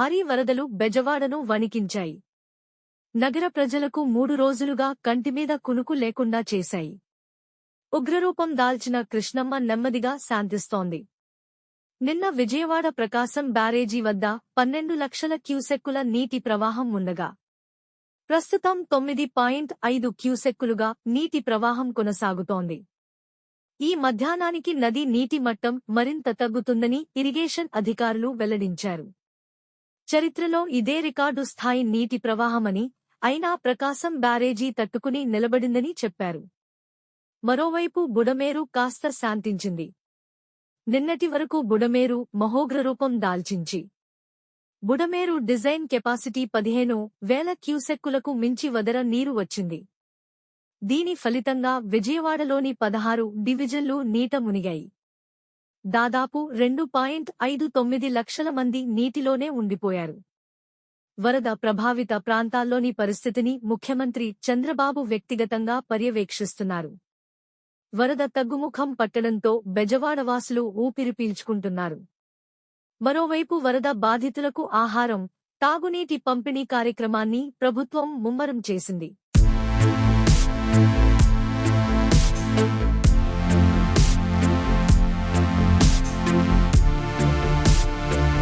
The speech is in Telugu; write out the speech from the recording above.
వరదలు బెజవాడను వణికించాయి. నగర ప్రజలకు మూడు రోజులుగా కంటిమీద కునుకు లేకుండా చేశాయి. ఉగ్రరూపం దాల్చిన కృష్ణమ్మ నెమ్మదిగా శాంతిస్తోంది. నిన్న విజయవాడ ప్రకాశం బ్యారేజీ వద్ద పన్నెండు లక్షల క్యూసెక్కుల నీటి ప్రవాహం ఉండగా ప్రస్తుతం తొమ్మిది పాయింట్ ఐదు క్యూసెక్కులుగా నీటి ప్రవాహం కొనసాగుతోంది. ఈ మధ్యాహ్నానికి నది నీటి మట్టం మరింత తగ్గుతుందని ఇరిగేషన్ అధికారులు వెల్లడించారు. చరిత్రలో ఇదే రికార్డు స్థాయి నీటి ప్రవాహమని అయినా ప్రకాశం బ్యారేజీ తట్టుకుని నిలబడిందని చెప్పారు. మరోవైపు బుడమేరు కాస్త శాంతించింది. నిన్నటి వరకు బుడమేరు మహోగ్రరూపం దాల్చించి. బుడమేరు డిజైన్ కెపాసిటీ పదిహేను వేల క్యూసెక్కులకు మించి వదర నీరు వచ్చింది. దీని ఫలితంగా విజయవాడలోని పదహారు డివిజన్లు నీట మునిగాయి. దాదాపు రెండు పాయింట్ ఐదు తొమ్మిది లక్షల మంది నీటిలోనే ఉండిపోయారు. వరద ప్రభావిత ప్రాంతాల్లోని పరిస్థితిని ముఖ్యమంత్రి చంద్రబాబు వ్యక్తిగతంగా పర్యవేక్షిస్తున్నారు. వరద తగ్గుముఖం పట్టడంతో బెజవాడవాసులు ఊపిరి పీల్చుకుంటున్నారు. మరోవైపు వరద బాధితులకు ఆహారం తాగునీటి పంపిణీ కార్యక్రమాన్ని ప్రభుత్వం ముమ్మరం చేసింది.